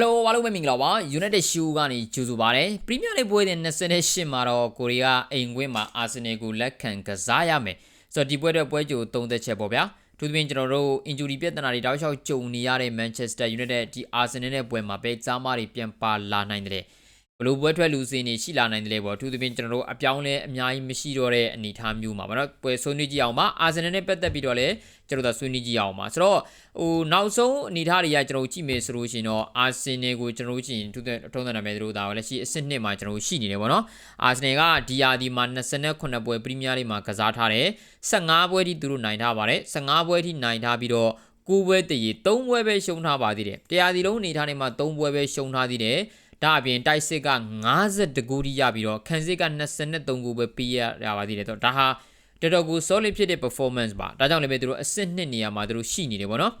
Hello အားလုံးပဲမင်္ဂလာပါ United Shoe ကနေကြိုဆိုပါရစေ Premier League ပွဲစဉ်28မှာတော့ကိုရီးယားအိမ်ကွင်းမှာ Arsenal ကိုလက်ခံကစားရမယ်ဆိုတော့ဒီပွဲတော့ပွဲကြိုသုံးသက်ချက်ပေါ့ဗျာသူသဖြင့်ကျွန်တော်တို့ injury ပြဿနာတွေတောက်လျှောက်ကြုံနေရတဲ့ Manchester United ဒီ Arsenal နဲ့ပွဲမှာပဲကြားမတွေပြန်ပါလာနိုင်တယ် ဘလို့ပွဲထွက်လူစင်းနေရှိလာနိုင်တယ်ပေါ့သူသဖြင့်ကျွန်တော်တို့အပြောင်းလဲအများကြီးမရှိတော့တဲ့အနေအထားမျိုးမှာဗောနော်ပွဲဆွေးနွေးကြည့်အောင်ပါအာဆင်နယ်နဲ့ပတ်သက်ပြီးတော့လည်းကျွန်တော်တို့ဆွေးနွေးကြည့်အောင်ပါဆိုတော့ဟိုနောက်ဆုံးအနေအထားတွေကကျွန်တော်ကြည့်မယ်ဆိုလို့ရှိရင်တော့အာဆင်နယ်ကိုကျွန်တော်ကြည့်ရင်သူတဲ့ထုံးတဲ့နာမည်တို့ဒါလည်းရှိအဆင့်နှစ်မှာကျွန်တော်ရှိနေတယ်ဗောနော်အာဆင်နယ်ကဒီယာဒီမှာ28ပွဲပရီးမီးယားလိမှာကစားထားတယ်15ပွဲထိသူတို့နိုင်ထားပါတယ်15ပွဲထိနိုင်ထားပြီးတော့ကိုပွဲတည်3ပွဲပဲရှုံးထားပါသေးတယ်တရားစီလုံးအနေထားနဲ့မှာ3ပွဲပဲရှုံးထားသေးတယ် ဒါအပြင်တိုက်စစ်က52ဂိုးထိရပြီးတော့ခန်းစစ်က23ဂိုးပဲပေးရရပါသေးတယ်တော့ဒါဟာတော်တော်ကို solid ဖြစ်တဲ့ performance ပါဒါကြောင့်လည်းပဲသူတို့အဆင့်နှစ်နေရာမှာသူတို့ရှိနေတယ်ပေါ့နော်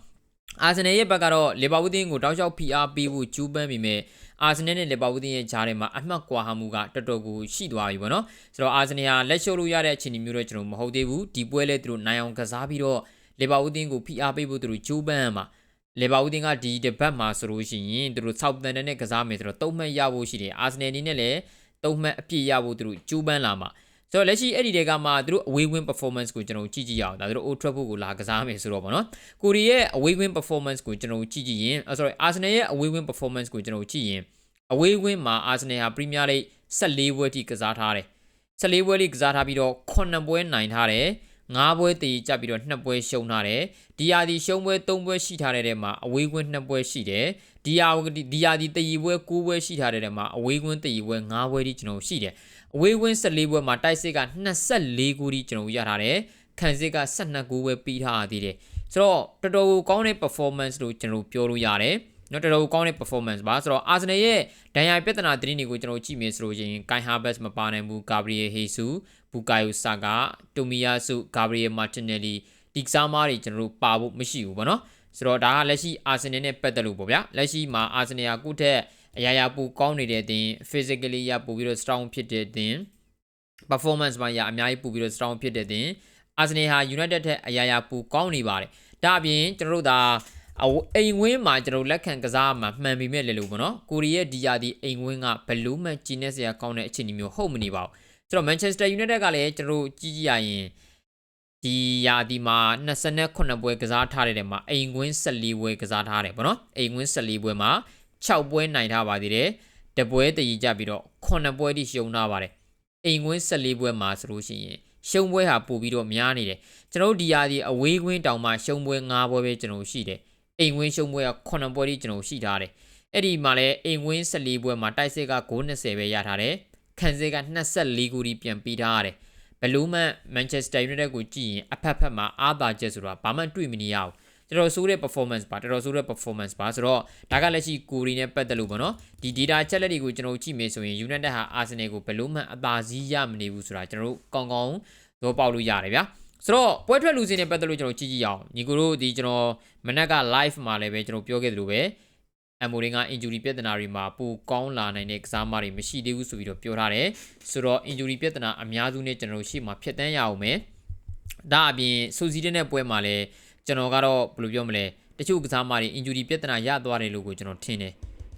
အာဆင်နယ်ရဲ့ဘက်ကတော့လီဗာပူးတင်းကိုတောက်လျှောက်ဖိအားပေးဖို့ကြိုးပမ်းပြီးမြဲအာဆင်နယ်နဲ့လီဗာပူးတင်းရဲ့ဂျားထဲမှာအမှတ်ကွာဟမှုကတော်တော်ကိုရှိသွားပြီပေါ့နော်ဆိုတော့အာဆင်နယ်ဟာလက်ရှိုးလို့ရတဲ့အခြေအနေမျိုးတော့ကျွန်တော်မဟုတ်သေးဘူးဒီပွဲလဲသူတို့နိုင်အောင်ကစားပြီးတော့လီဗာပူးတင်းကိုဖိအားပေးဖို့သူတို့ကြိုးပမ်းရမှာ လေဘာဦးတင်ကဒီတစ်ပတ်မှာဆိုလို့ရှိရင်သူတို့ဆောက်တန်တဲ့နဲ့ကစားမယ်ဆိုတော့သုံးမှတ်ရဖို့ရှိတယ်အာဆင်နယ်အနေနဲ့လည်းသုံးမှတ်အပြည့်ရဖို့သူတို့ကြိုးပမ်းလာမှာဆိုတော့လက်ရှိအဲ့ဒီတဲကမှသူတို့ away win performance ကိုကျွန်တော်ကြည့်ကြည့်ရအောင်ဒါသူတို့ Old Trafford ကိုလာကစားမယ်ဆိုတော့ဗောနော်ကိုရီရဲ့ away win performance ကိုကျွန်တော်ကြည့်ကြည့်ရင် sorry Arsenal ရဲ့ away win performance ကိုကျွန်တော်ကြည့်ရင် away win မှာ Arsenal ဟာ Premier League 14ပွဲထိကစားထားတယ်14ပွဲထိကစားထားပြီးတော့9ပွဲနိုင်ထားတယ် 9ပွဲတည်ကြပြီးတော့2ပွဲရှုံးထားတယ်ဒီယာဒီရှုံးပွဲ3ပွဲရှိထားတဲ့ထဲမှာအဝေးကွင်း2ပွဲရှိတယ်ဒီယာဒီယာဒီတည်ပွဲ9ပွဲရှိထားတဲ့ထဲမှာအဝေးကွင်းတည်ပွဲ9ပွဲထိကျွန်တော်ရှိတယ်အဝေးကွင်း14ပွဲမှာတိုက်စစ်က24ဂိုးထိကျွန်တော်ရထားတယ်ခံစစ်က12ဂိုးပဲပြီးထားသေးတယ်ဆိုတော့တော်တော်ကောင်းတဲ့ performance လို့ကျွန်တော်ပြောလို့ရတယ်နော်တော်တော်ကောင်းတဲ့ performance ပါဆိုတော့ Arsenal ရဲ့ဒဏ်ရာပြဿနာသတင်းတွေကိုကျွန်တော်ကြည့်မယ်ဆိုလို့ရှိရင် Kai Havertz မပါနိုင်ဘူး Gabriel Jesus Bukayo Saka Tomiyasu Gabriel Martinelli ဒီကစားမားတွေကျွန်တော်တို့ပါဖို့မရှိဘူးဗောနော်ဆိုတော့ဒါကလက်ရှိ Arsenal နဲ့ပတ်သက်လို့ပေါ့ဗျာလက်ရှိမှာ Arsenal ကကိုယ့်ထက်အရာရာပူကောင်းနေတဲ့အတင်း physically ရပူပြီးတော့ strong ဖြစ်တဲ့အတင်း performance မှာရအများကြီးပူပြီးတော့ strong ဖြစ်တဲ့အတင်း Arsenal ဟာ United ထက်အရာရာပူကောင်းနေပါတယ်ဒါအပြင်ကျွန်တော်တို့ဒါအိမ်ဝင်းမှာကျွန်တော်လက်ခံကစားမှာမှန်ပြီမဲ့လေလို့ပေါ့နော်ကိုရီးယားဒီယာဒီအိမ်ဝင်းကဘလူးမှကျင်းနေစရာကောင်းတဲ့အခြေအနေမျိုးဟုတ်မနေပါဘူး ဆိုတော့ Manchester United ကလည်းကျွန်တော်ကြည့်ကြည့်ရရင်ဒီယာဒီမှာ28ပွဲကစားထားတဲ့ထဲမှာအိမ်ကွင်း14ပွဲကစားထားတယ်ပေါ့နော်အိမ်ကွင်း14ပွဲမှာ6ပွဲနိုင်ထားပါသေးတယ်တပွဲတည်ကြပြီးတော့9ပွဲထိရှုံးထားပါတယ်အိမ်ကွင်း14ပွဲမှာဆိုလို့ရှိရင်ရှုံးပွဲဟာပို့ပြီးတော့များနေတယ်ကျွန်တော်တို့ဒီယာဒီအဝေးကွင်းတောင်မှရှုံးပွဲ9ပွဲပဲကျွန်တော်ရှိတယ်အိမ်ဝင်းရှုံးပွဲက9ပွဲထိကျွန်တော်ရှိထားတယ်အဲ့ဒီမှာလည်းအိမ်ဝင်း14ပွဲမှာတိုက်စစ်က920ပဲရထားတယ် ခံစစ်က24ဂိုးထိပြန်ပြီးထားရတယ်ဘလူးမန်မန်ချက်စတာယူနိုက်တက်ကိုကြည့်ရင်အဖက်ဖက်မှာအားသာချက်ဆိုတာဘာမှတွေ့မနေရဘူးတော်တော်ဆိုးတဲ့ performance ပါတော်တော်ဆိုးတဲ့ performance ပါဆိုတော့ဒါကလက်ရှိကိုရီနဲ့ပတ်သက်လို့ပေါ့နော်ဒီ data ချက်လက်တွေကိုကျွန်တော်ကြည့်မယ်ဆိုရင် United ဟာ Arsenal ကိုဘလို့မှအသာစီးရမနေဘူးဆိုတာကျွန်တော်တို့ကောင်းကောင်းသဘောပေါက်လို့ရတယ်ဗျာဆိုတော့ပွဲထွက်လူစင်းနဲ့ပတ်သက်လို့ကျွန်တော်ကြည့်ကြည့်အောင်ညီကိုတို့ဒီကျွန်တော်မနက်က live မှာလည်းပဲကျွန်တော်ပြောခဲ့သလိုပဲ အမ်မိုရင်းက injury ပြဿနာတွေမှာပိုကောင်းလာနိုင်တဲ့ကစားမတွေမရှိသေးဘူးဆိုပြီးတော့ပြောထားတယ်ဆိုတော့ injury ပြဿနာအများစုနဲ့ကျွန်တော်တို့ရှေ့မှာဖြတ်တန်းရအောင်မယ်ဒါအပြင်စူစီတဲ့ပွဲမှာလည်းကျွန်တော်ကတော့ဘယ်လိုပြောမလဲတချို့ကစားမတွေ injury ပြဿနာရသွားတယ်လို့ကိုကျွန်တော်ထင်တယ်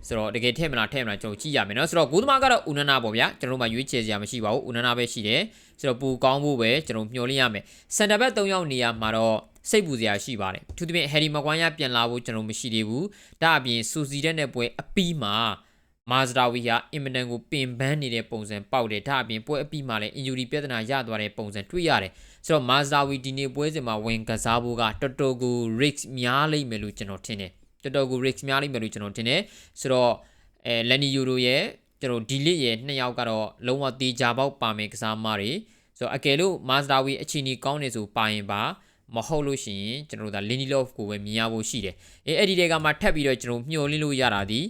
ဆိုတော့တကယ်ထည့်မလားထည့်မလားကျွန်တော်ကြည့်ရမယ်နော်ဆိုတော့ဂိုးသမားကတော့ဦးနန္ဒပေါ့ဗျာကျွန်တော်တို့မှရွေးချယ်စရာမရှိပါဘူးဦးနန္ဒပဲရှိတယ်ဆိုတော့ပူကောင်းဖို့ပဲကျွန်တော်မျှော်လင့်ရမယ်စန်တာဘက်၃ယောက်နေရာမှာတော့ စိတ်ပူစရာရှိပါတယ်သူတပင်ဟယ်ရီမကွမ်ရပြန်လာဖို့ကျွန်တော်မရှိသေးဘူးဒါအပြင်စူစီတဲ့နဲ့ပွဲအပီးမှာမာဇရာဝီဟာအင်မတန်ကိုပင်ပန်းနေတဲ့ပုံစံပေါက်တယ်ဒါအပြင်ပွဲအပီးမှာလည်းအင်ဂျူရီပြဿနာရသွားတဲ့ပုံစံတွေ့ရတယ်ဆိုတော့မာဇရာဝီဒီနေ့ပွဲစဉ်မှာဝင်ကစားဖို့ကတော်တော်ကို risk များလိမ့်မယ်လို့ကျွန်တော်ထင်တယ်တော်တော်ကို risk များလိမ့်မယ်လို့ကျွန်တော်ထင်တယ်ဆိုတော့အဲလန်နီယူရိုရဲ့ကျွန်တော်ဒီလစ်ရဲ့နှစ်ယောက်ကတော့လုံးဝတေချာပေါက်ပါမယ်ကစားမတွေဆိုတော့အကယ်လို့မာဇရာဝီအချီနီကောင်းနေဆိုပါရင်ပါ မဟုတ်လို့ရှိရင်ကျွန်တော်တို့ဒါလင်းနီလော့ဖ်ကိုပဲမြင်ရဖို့ရှိတယ်အေးအဲ့ဒီတဲကမှထပ်ပြီးတော့ကျွန်တော်မျှော်လင့်လို့ရတာဒီ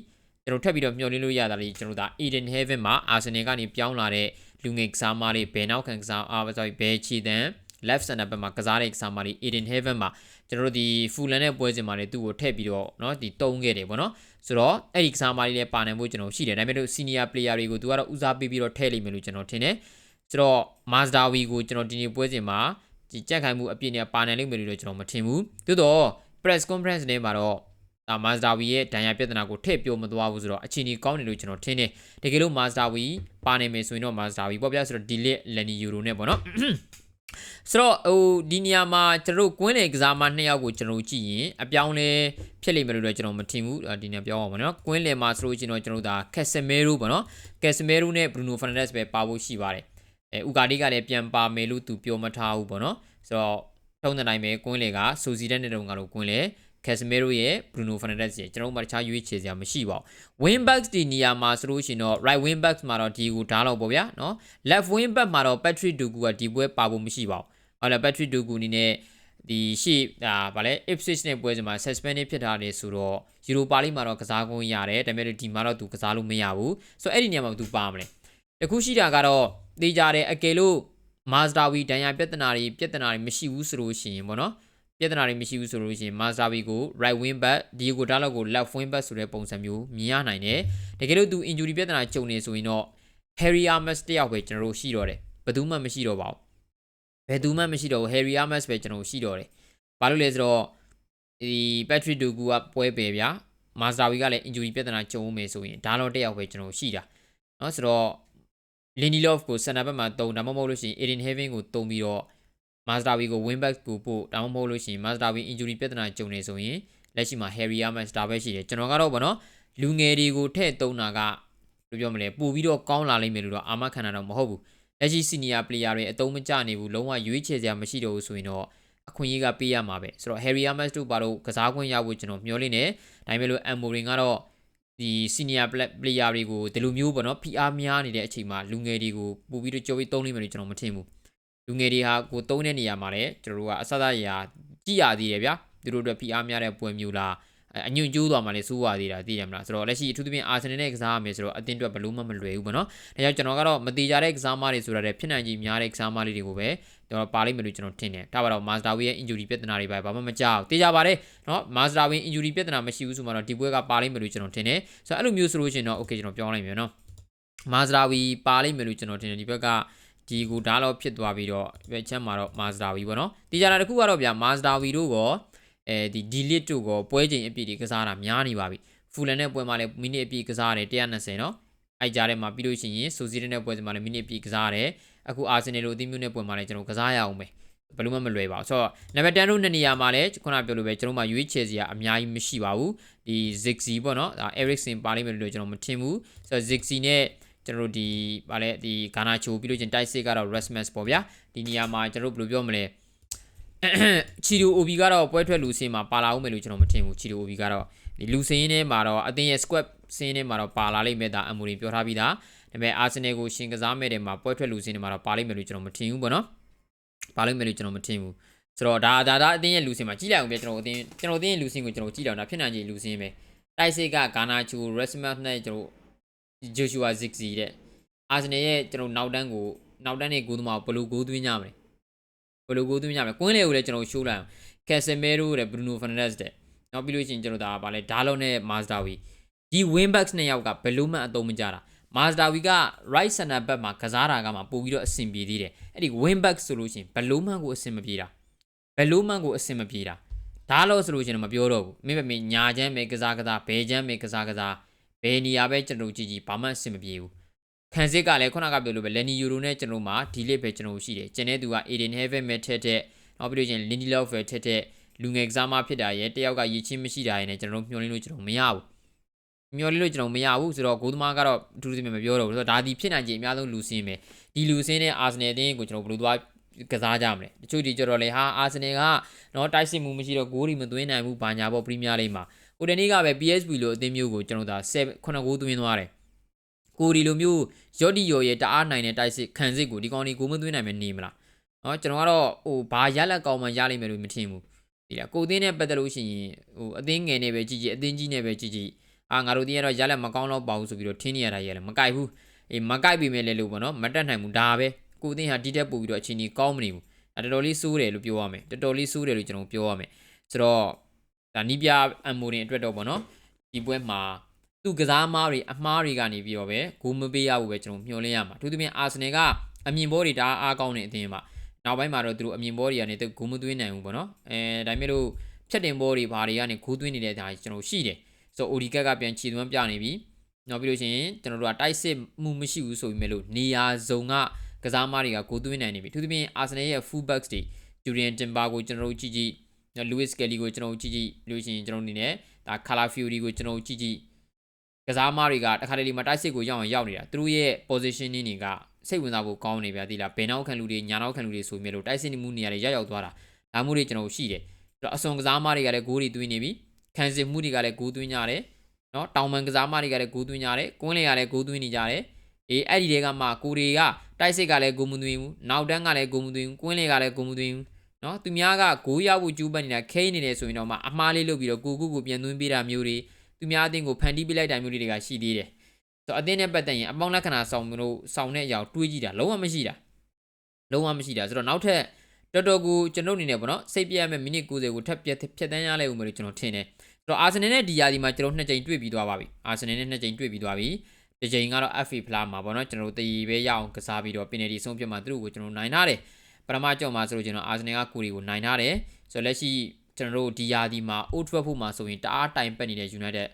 ကျွန်တော်ထပ်ပြီးတော့မျှော်လင့်လို့ရတာလေကျွန်တော်ဒါ Eden Heaven မှာ Arsenal ကနေပြောင်းလာတဲ့လူငယ်ကစားမတွေဘယ်နောက်ခံကစားအာ sorry ဘယ်ချီတန် left center ဘက်မှာကစားတဲ့ကစားမတွေ Eden Heaven မှာကျွန်တော်တို့ဒီ Fulham နဲ့ပွဲစဉ်မှာလည်းသူ့ကိုထည့်ပြီးတော့เนาะဒီတုံးခဲ့တယ်ပေါ့နော်ဆိုတော့အဲ့ဒီကစားမတွေလည်းပါနိုင်ဖို့ကျွန်တော်ရှိတယ်ဒါပေမဲ့လို့ senior player တွေကိုသူကတော့ဦးစားပေးပြီးတော့ထည့်လိမ့်မယ်လို့ကျွန်တော်ထင်တယ်ဆိုတော့ Mazda V ကိုကျွန်တော်ဒီနေ့ပွဲစဉ်မှာ ဒီကြက်ခိုင်မှုအပြည့်နဲ့ပါနိုင်လိမ့်မယ်လို့ကျွန်တော်မထင်ဘူးသို့တော့ press conference နဲ့မှာတော့ဒါမာစတာဝီရဲ့ဒဏ်ရာပြဿနာကိုထည့်ပြောမသွားဘူးဆိုတော့အချိန်ကြီးကောင်းတယ်လို့ကျွန်တော်ထင်တယ်တကယ်လို့မာစတာဝီပါနေမယ်ဆိုရင်တော့မာစတာဝီပေါ့ဗျာဆိုတော့ဒီလက်လန်နီယူရိုနဲ့ပေါ့နော်ဆိုတော့ဟိုဒီနေရာမှာကျွန်တော်တို့ကွင်းလေကစားမနှစ်ယောက်ကိုကျွန်တော်တို့ကြည့်ရင်အပြောင်းလဲဖြစ်လိမ့်မယ်လို့လည်းကျွန်တော်မထင်ဘူးဒီနေရာပြောင်းအောင်ပေါ့နော်ကွင်းလေမှာဆိုလို့ကျွန်တော်ကျွန်တော်တို့ဒါကက်ဆမီရိုပေါ့နော်ကက်ဆမီရိုနဲ့ဘရူနိုဖာနန်ဒက်စ်ပဲပါဖို့ရှိပါတယ် အဲဥကာဒီကလည်းပြန်ပါမယ်လို့သူပြောမထားဘူးပေါ့နော်ဆိုတော့ထုံးတဲ့တိုင်းပဲကွင်းလေကစူစီတဲ့တဲ့တုန်းကတော့ကွင်းလေကက်ဆမီရိုရဲ့ဘရူနိုဖာနန်ဒက်စ်ရဲ့ကျွန်တော်တို့မှတခြားရွေးချယ်စရာမရှိပါဘူး wing backs ဒီနေရာမှာဆိုလို့ရှိရင်တော့ right wing backs မှာတော့ဒီကိုဓာတ်လောက်ပေါ့ဗျာနော် left wing back မှာတော့ Patrick Dugu ကဒီပွဲပါဖို့မရှိပါဘူးဟုတ်လား Patrick Dugu အနေနဲ့ဒီရှေ့ဒါဗာလဲ Ipswich နဲ့ပွဲစဉ်မှာ suspended ဖြစ်ထားတယ်ဆိုတော့ Europa League မှာတော့ကစားခွင့်ရတယ်ဒါပေမဲ့ဒီမှာတော့သူကစားလို့မရဘူးဆိုတော့အဲ့ဒီနေရာမှာသူပါမလဲတခုရှိတာကတော့ တေးကြတယ်အကယ်လို့ Mazda V ဒဏ်ရာပြဿနာတွေပြဿနာတွေမရှိဘူးဆိုလို့ရှိရင်ပေါ့နော်ပြဿနာတွေမရှိဘူးဆိုလို့ရှိရင် Mazda V ကို right wing back Diego Dalot ကို left wing back ဆိုတဲ့ပုံစံမျိုးမြင်ရနိုင်တယ်တကယ်လို့သူ injury ပြဿနာကြုံနေဆိုရင်တော့ Harry Amos တယောက်ပဲကျွန်တော်တို့ရှိတော့တယ်ဘယ်သူမှမရှိတော့ပါဘူးဘယ်သူမှမရှိတော့ဘူး Harry Amos ပဲကျွန်တော်တို့ရှိတော့တယ်ဘာလို့လဲဆိုတော့ဒီ Patrick Dogu ကပွဲပယ်ဗျာ Mazda V ကလည်း injury ပြဿနာကြုံမယ်ဆိုရင်ဒါတော့တယောက်ပဲကျွန်တော်တို့ရှိတာเนาะဆိုတော့ Lindelof ကို center back မှာတုံဒါမှမဟုတ်လို့ရှိရင် Eden Heaven ကိုတုံပြီးတော့ Mazda V ကို wing back ကိုပို့ဒါမှမဟုတ်လို့ရှိရင် Mazda V injury ပြဿနာကြုံနေဆိုရင်လက်ရှိမှာ Harry Amos ဒါပဲရှိတယ်ကျွန်တော်ကတော့ဗောနော်လူငယ်တွေကိုထည့်တုံးတာကဘယ်လိုပြောမလဲပို့ပြီးတော့ကောင်းလာလိမ့်မယ်လို့တော့အာမခံတာတော့မဟုတ်ဘူးလက်ရှိ senior player တွေအတုံးမကျနေဘူးလုံးဝရွေးချယ်စရာမရှိတော့ဘူးဆိုရင်တော့အခွင့်အရေးကပေးရမှာပဲဆိုတော့ Harry Amos တို့ဘာလို့ကစားခွင့်ရဖို့ကျွန်တော်မျှော်လင့်နေဒါပေမဲ့လို့ Amorin ကတော့ ဒီ senior player တွေကိုဒီလိုမျိုးပေါ့နော် PR များနေတဲ့အချိန်မှာလူငယ်တွေကိုပို့ပြီးတော့ကြော်ပြီးတုံးလိမ့်မယ်လို့ကျွန်တော်မထင်ဘူးလူငယ်တွေဟာကိုတုံးတဲ့နေရာမှာလည်းကျွန်တော်တို့ကအဆအရကြည်ရသေးတယ်ဗျာသူတို့အတွက် PR များတဲ့ပွဲမျိုးလား အညွန့်ကျိုးသွားမှလည်းစိုးရသေးတာသိရမလားဆိုတော့လက်ရှိအထူးသဖြင့်အာဆင်နယ်နဲ့ကစားရမယ်ဆိုတော့အသင်းအတွက်ဘလို့မှမလွယ်ဘူးပေါ့နော်ဒါကြောင့်ကျွန်တော်ကတော့မတိကြတဲ့ကစားမတွေဆိုတော့လည်းဖြစ်နိုင်ကြီးများတဲ့ကစားမလေးတွေကိုပဲကျွန်တော်ပါလိမ့်မယ်လို့ကျွန်တော်ထင်တယ်ဒါပါတော့ Master Win ရဲ့ injury ပြဿနာတွေပဲဘာမှမကြောက်တေးကြပါတယ်နော် Master Win injury ပြဿနာမရှိဘူးဆိုမှတော့ဒီပွဲကပါလိမ့်မယ်လို့ကျွန်တော်ထင်တယ်ဆိုတော့အဲ့လိုမျိုးဆိုလို့ရှိရင်တော့ okay ကျွန်တော်ပြောလိုက်မယ်နော် Master Win ပါလိမ့်မယ်လို့ကျွန်တော်ထင်တယ်ဒီဘက်ကဒီကိုဒါတော့ဖြစ်သွားပြီးတော့ဘယ်ချက်မှာတော့ Master Win ပေါ့နော်တေးကြတာတခုကတော့ဗျာ Master Win တို့ကော အဲဒီ delete တို့ကိုပွဲချိန်အပြည့်တွေကစားတာများနေပါပြီဖူလန်နဲ့ပွဲမှာလည်းမိနစ်အပြည့်ကစားရတယ်120နော်အဲ့ကြားထဲမှာပြီးလို့ရှိရင်ဆိုစီးတဲ့ပွဲစဉ်မှာလည်းမိနစ်အပြည့်ကစားရတယ်အခုအာဆင်နယ်လိုအသင်းမျိုးနဲ့ပွဲမှာလည်းကျွန်တော်ကစားရအောင်ပဲဘယ်လို့မှမလွယ်ပါဘူးဆိုတော့နံပါတ်10တို့နှစ်နေရာမှာလည်းခုနပြောလို့ပဲကျွန်တော်မှရွေးချယ်စရာအများကြီးမရှိပါဘူးဒီ Ziggy ပေါ့နော်ဒါ Ericsson ပါလိမ့်မယ်လို့ကျွန်တော်မထင်ဘူးဆိုတော့ Ziggy နဲ့ကျွန်တော်တို့ဒီဗာလဲဒီဂါနာချိုပြီးလို့ချင်းတိုက်စစ်ကတော့ Rasmus ပေါ့ဗျာဒီနေရာမှာကျွန်တော်တို့ဘယ်လိုပြောမလဲ ချီတို OB ကတော့ပွဲထွက်လူစင်းမှာပါလာဦးမယ်လို့ကျွန်တော်မထင်ဘူးချီတို OB ကတော့ဒီလူစင်းထဲမှာတော့အသင်းရဲ့ squad စင်းထဲမှာတော့ပါလာလိမ့်မယ်ဒါအမူရင်ပြောထားပြီးသားဒါပေမဲ့အာဆင်နယ်ကိုရှင်ကစားမဲ့တယ်မှာပွဲထွက်လူစင်းထဲမှာတော့ပါလိမ့်မယ်လို့ကျွန်တော်မထင်ဘူးပေါ့နော်ပါလိမ့်မယ်လို့ကျွန်တော်မထင်ဘူးဆိုတော့ဒါဒါဒါအသင်းရဲ့လူစင်းမှာကြီးလိုက်အောင်ပြကျွန်တော်အသင်းကျွန်တော်အသင်းရဲ့လူစင်းကိုကျွန်တော်ကြည့်လောက်တာဖြစ်နိုင်ကြီးလူစင်းပဲတိုက်စစ်ကဂါနာချူ Rasmus နဲ့ကျွန်တော် Joshua Ziggy တဲ့အာဆင်နယ်ရဲ့ကျွန်တော်နောက်တန်းကိုနောက်တန်းနဲ့ဂိုးသမားဘယ်လိုဂိုးသွင်းကြမလဲ ဘယ်လိုဂိုးသွင်းကြမလဲကွင်းလေကိုလည်းကျွန်တော်ရှိုးလိုက်အောင် Casemiro တဲ့ Bruno Fernandes တဲ့နောက်ပြီးလို့ရှိရင်ကျွန်တော်ဒါဗာလဲ Dalot နဲ့ Mazda ဝီဒီ winbacks နှစ်ယောက်ကဘယ်လို့မှအသုံးမကျတာ Mazda ဝီက right center back မှာကစားတာကမှပို့ပြီးတော့အဆင်ပြေသေးတယ်အဲ့ဒီ winback ဆိုလို့ရှိရင်ဘယ်လို့မှကိုအဆင်မပြေတာဘယ်လို့မှကိုအဆင်မပြေတာဒါလို့ဆိုလို့ရှိရင်မပြောတော့ဘူးမိမမေညာချမ်းပဲကစားကစားဘဲချမ်းပဲကစားကစားဘယ်နေရာပဲကျွန်တော်ကြည့်ကြည့်ဘာမှအဆင်မပြေဘူး ခံစစ်ကလည်းခုနကပြောလို့ပဲလန်နီယူရိုနဲ့ကျွန်တော်မှာဒီလစ်ပဲကျွန်တော်ရှိတယ်ကျန်တဲ့သူက Eden Heaven မဲ့ထက်တဲ့နောက်ပြီးလို့ချင်း Lindelof ပဲထက်တဲ့လူငယ်ကစားမဖြစ်တာရဲ့တယောက်ကရည်ချင်းမရှိတာရဲ့နဲ့ကျွန်တော်တို့မျှော်လင့်လို့ကျွန်တော်မရဘူးမျှော်လင့်လို့ကျွန်တော်မရဘူးဆိုတော့ဂိုးသမားကတော့အထူးသဖြင့်မပြောတော့ဘူးဆိုတော့ဒါဒီဖြစ်နိုင်ခြင်းအများဆုံးလူစင်းပဲဒီလူစင်းနဲ့အာဆင်နယ်အသင်းကိုကျွန်တော်ဘယ်လိုသွားကစားကြမလဲတချို့ဒီကြတော့လေဟာအာဆင်နယ်ကနော်တိုက်စစ်မှုမရှိတော့ဂိုးတွေမသွင်းနိုင်ဘူးဘာညာပေါ့ပရီးမီးယားလိမှာဟိုတနေ့ကပဲ PSV လို့အသင်းမျိုးကိုကျွန်တော်ဒါ7 9ဂိုးသွင်းသွားတယ် ကိုဒီလိုမျိုးရော့ဒီရော်ရဲ့တအားနိုင်တဲ့တိုက်စစ်ခံစစ်ကိုဒီကောင်ဒီကိုမသွင်းနိုင်မယ်နေမလားနော်ကျွန်တော်ကတော့ဟိုဘာရလက်ကောင်းမှရလိမ့်မယ်လို့မထင်ဘူးဒီလားကိုအသင်းနဲ့ပတ်သက်လို့ရှိရင်ဟိုအသင်းငယ်နဲ့ပဲကြည့်ကြည့်အသင်းကြီးနဲ့ပဲကြည့်ကြည့်အာငါတို့တင်းရတော့ရလက်မကောင်းတော့ပါဘူးဆိုပြီးတော့ထင်းနေရတာရလဲမကြိုက်ဘူးအေးမကြိုက်ပြီမဲ့လေလို့ပေါ့နော်မတက်နိုင်ဘူးဒါပဲကိုအသင်းဟာဒီတက်ပို့ပြီးတော့အချိန်ကြီးကောင်းမနေဘူးဒါတော်တော်လေးစိုးတယ်လို့ပြောရမယ်တော်တော်လေးစိုးတယ်လို့ကျွန်တော်ပြောရမယ်ဆိုတော့ဒါနီးပြအမိုရင်အတွက်တော့ပေါ့နော်ဒီပွဲမှာ သူကစားမားတွေအမားတွေကနေပြီးတော့ပဲဂိုးမပေးရဘူးပဲကျွန်တော်မျှော်လင့်ရမှာအထူးသဖြင့်အာဆင်နယ်ကအမြင်ဘောတွေဒါအားကောင်းတဲ့အသင်းပါနောက်ပိုင်းမှာတော့သူတို့အမြင်ဘောတွေကနေသူဂိုးမသွင်းနိုင်ဘူးပေါ့နော်အဲဒါပေမဲ့လို့ဖြတ်တင်ဘောတွေဘာတွေကနေခိုးသွင်းနေတဲ့ဒါကျွန်တော်ရှိတယ်ဆိုတော့ OD ကက်ကပြန်ခြေသွမ်းပြနေပြီနောက်ပြီးလို့ရှိရင်ကျွန်တော်တို့ကတိုက်စစ်မှုမရှိဘူးဆိုပေမဲ့လို့နေရာစုံကကစားမတွေကကိုသွင်းနိုင်နေပြီသူသဖြင့် Arsenal ရဲ့ full backs တွေ Julian Timber ကိုကျွန်တော်တို့ကြည့်ကြည့်နော် Lewis Kelly ကိုကျွန်တော်တို့ကြည့်ကြည့်လို့ရှိရင်ကျွန်တော်အနေနဲ့ဒါ Cala Fury ကိုကျွန်တော်တို့ကြည့်ကြည့် ကစားမတွေကတခါတလေမှာတိုက်စစ်ကိုရောက်အောင်ရောက်နေတာသူတို့ရဲ့ positioning တွေကစိတ်ဝင်စားဖို့ကောင်းနေဗျာဒီလားဘယ်နောက်ခံလူတွေညာနောက်ခံလူတွေဆိုမြဲလို့တိုက်စစ်မှုနေရာတွေရောက်ရောက်သွားတာဒါမျိုးတွေကျွန်တော်တို့ရှိတယ်အဲ့တော့အစွန်ကစားမတွေကလည်းဂိုးတွေသွင်းနေပြီခံစစ်မှုတွေကလည်းဂိုးသွင်းကြတယ်နော်တောင်ပန်ကစားမတွေကလည်းဂိုးသွင်းကြတယ်ကွင်းလေကလည်းဂိုးသွင်းနေကြတယ်အေးအဲ့ဒီတွေကမှကိုတွေကတိုက်စစ်ကလည်းဂိုးမသွင်းဘူးနောက်တန်းကလည်းဂိုးမသွင်းဘူးကွင်းလေကလည်းဂိုးမသွင်းဘူးနော်သူများကဂိုးရောက်ဖို့ကြိုးပမ်းနေတာခိနေတယ်ဆိုရင်တော့မှအမားလေးလုပ်ပြီးတော့ကိုကူကိုပြန်သွင်းပေးတာမျိုးတွေ သူများအသင်းကိုဖန်တီးပေးလိုက်တာမျိုးတွေကရှိသေးတယ်ဆိုတော့အသင်းနဲ့ပတ်သက်ရင်အပေါင်းလက္ခဏာဆောင်မျိုးဆောင်တဲ့အရာကိုတွေးကြည့်တာလုံးဝမရှိတာလုံးဝမရှိတာဆိုတော့နောက်ထပ်တော်တော်ကိုကျွန်တော်အနေနဲ့ပေါ့နော်စိတ်ပြရမယ့်မိနစ်90ကိုထပ်ပြတ်ဖြတ်တန်းရလိုက်ဦးမယ်လို့ကျွန်တော်ထင်တယ်ဆိုတော့အာဆင်နယ်နဲ့ဒီယာဒီမှာကျွန်တော်နှစ်ကြိမ်တွေ့ပြီးသွားပါပြီအာဆင်နယ်နဲ့နှစ်ကြိမ်တွေ့ပြီးသွားပြီတစ်ကြိမ်ကတော့ FA ဖလားမှာပေါ့နော်ကျွန်တော်တို့တည်ပဲရအောင်ကစားပြီးတော့ပင်နယ်ဒီဆုံးဖြတ်မှာသူတို့ကိုကျွန်တော်နိုင်ထားတယ်ပထမကြော့မှာဆိုလို့ကျွန်တော်အာဆင်နယ်ကကိုရီကိုနိုင်ထားတယ်ဆိုတော့လက်ရှိ ကျွန်တော်တို့ဒီရာသီမှာ old travel မှာဆိုရင်တအားတိုင်ပတ်နေတဲ့ United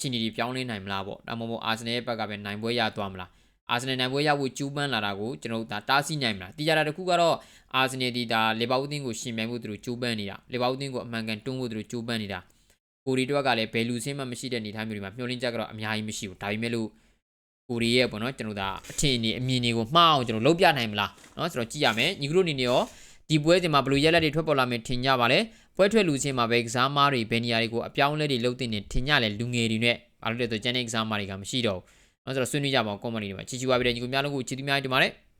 ချီနီဒီပြောင်းလဲနိုင်မလားပေါ့ဒါမှမဟုတ် Arsenal ရဲ့ဘက်ကပဲနိုင်ပွဲရသွားမလား Arsenal နိုင်ပွဲရဖို့ကြိုးပမ်းလာတာကိုကျွန်တော်တို့ဒါတားဆီးနိုင်မလားတိကျတာတစ်ခုကတော့ Arsenal ဒီဒါ Liverpool ကိုရှင်ပြိုင်ဖို့သူတို့ကြိုးပမ်းနေတာ Liverpool ကိုအမှန်ကန်တွန်းဖို့သူတို့ကြိုးပမ်းနေတာကိုရီတွက်ကလည်းဘယ်လူစင်းမှမရှိတဲ့အနေအထားမျိုးတွေမှာမျှော်လင့်ချက်ကတော့အများကြီးမရှိဘူးဒါပေမဲ့လို့ကိုရီရဲ့ပေါ့နော်ကျွန်တော်ဒါအထင်အနေအမြင်တွေကိုမှားအောင်ကျွန်တော်လုပ်ပြနိုင်မလားနော်ဆိုတော့ကြည့်ရမယ်ညီကလေးအနေနဲ့ရောဒီပွဲစဉ်မှာဘယ်လိုရက်လက်တွေထွက်ပေါ်လာမယ်ထင်ကြပါလဲ ပွဲထွက်လူချင်းမှာပဲကစားမားတွေဘယ်နေရာတွေကိုအပြောင်းအလဲတွေလုပ်တင်နေထင်ကြလဲလူငယ်တွေနဲ့ဘာလို့လဲဆိုတော့ကျန်တဲ့ကစားမားတွေကမရှိတော့ဘူး။အဲဆိုတော့ဆွေးနွေးကြပါအောင် comment တွေမှာချီချီပါပြီးတဲ့ညီကိုများလုံးကိုချီတီများတင်ပါတယ်။